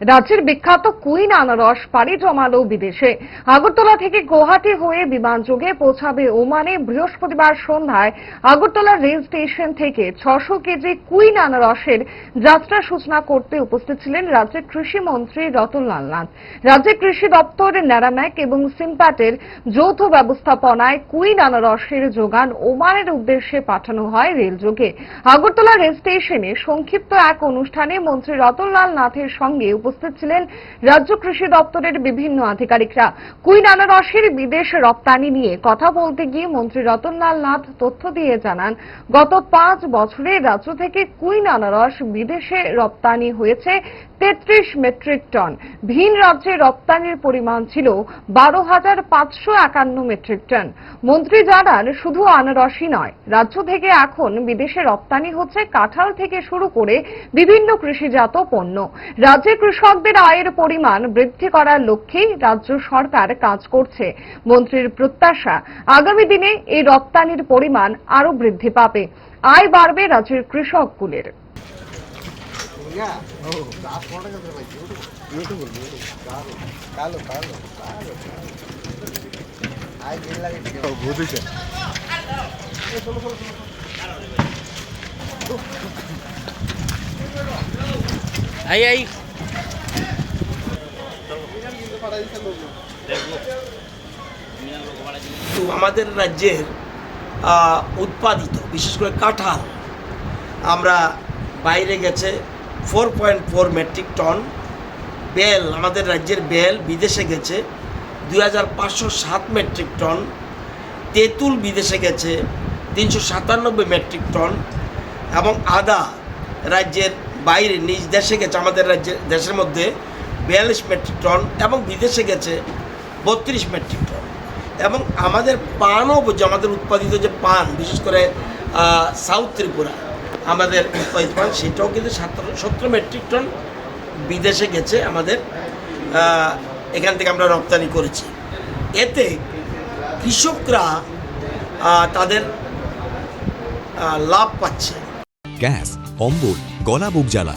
রাজ্যের বিখ্যাত কুইন আনারস পাড়ি জমালো বিদেশে। আগরতলা থেকে গুয়াহাটি হয়ে বিমানযোগে পৌঁছাবে ওমানে বৃহস্পতিবার সন্ধ্যায় আগরতলা রেল স্টেশন থেকে ছশো কেজি কুইন আনারসের যাত্রা সূচনা করতে উপস্থিত ছিলেন রাজ্যের কৃষি মন্ত্রী রতনলাল নাথ। রাজ্যের কৃষি দপ্তর ন্যারাম্যাক এবং সিমপ্যাটের যৌথ ব্যবস্থাপনায় কুইন আনারসের যোগান ওমানের উদ্দেশ্যে পাঠানো হয় রেলযোগে আগরতলা রেল স্টেশনে সংক্ষিপ্ত এক অনুষ্ঠানে মন্ত্রী রতনলাল নাথের সঙ্গে উপস্থিত ছিলেন রাজ্য কৃষি দপ্তরের বিভিন্ন আধিকারিকরা। কুইন আনারসের বিদেশ রপ্তানি নিয়ে কথা বলতে গিয়ে মন্ত্রী রতনলাল নাথ তথ্য দিয়ে জানান, গত পাঁচ বছরে রাজ্য থেকে কুইন আনারস বিদেশে রপ্তানি হয়েছে তেত্রিশ মেট্রিক টন। ভিন রাজ্যে রপ্তানির পরিমাণ ছিল বারো হাজার পাঁচশো একান্ন মেট্রিক টন। মন্ত্রী জানান, শুধু আনারসই নয়, রাজ্য থেকে এখন বিদেশে রপ্তানি হচ্ছে কাঁঠাল থেকে শুরু করে বিভিন্ন কৃষিজাত পণ্য। রাজ্যের কৃষকদের আয়ের পরিমাণ বৃদ্ধি করার লক্ষ্যে রাজ্য সরকার কাজ করছে। মন্ত্রীর প্রত্যাশা, আগামী দিনে এই রপ্তানির পরিমাণ আরও বৃদ্ধি পাবে। আয় বাড়বে রাজ্যের কৃষকগুলির আই আই। আমাদের রাজ্যের উৎপাদিত, বিশেষ করে কাঁঠাল, আমরা বাইরে গেছে four point four metric ton bell, আমাদের রাজ্যের বেল বিদেশে গেছে দুই হাজার পাঁচশো সাত মেট্রিক টন তেঁতুল বিদেশে গেছে তিনশো সাতানব্বই মেট্রিক টন এবং আদা রাজ্যের বাইরে, নিজ দেশে গেছে, আমাদের রাজ্যের দেশের মধ্যে বিয়াল্লিশ মেট্রিক টন এবং বিদেশে গেছে বত্রিশ মেট্রিক টন এবং আমাদের পানও আমাদের উৎপাদিত যে পান, বিশেষ করে সাউথ ত্রিপুরা, আমাদের উৎপাদিত পান সেটাও কিন্তু সতেরো মেট্রিক টন বিদেশে গেছে আমাদের এখান থেকে আমরা রপ্তানি করেছি। এতে কৃষকরা তাদের লাভ পাচ্ছে। গ্যাস, অম্বল, গলা বুক জ্বালা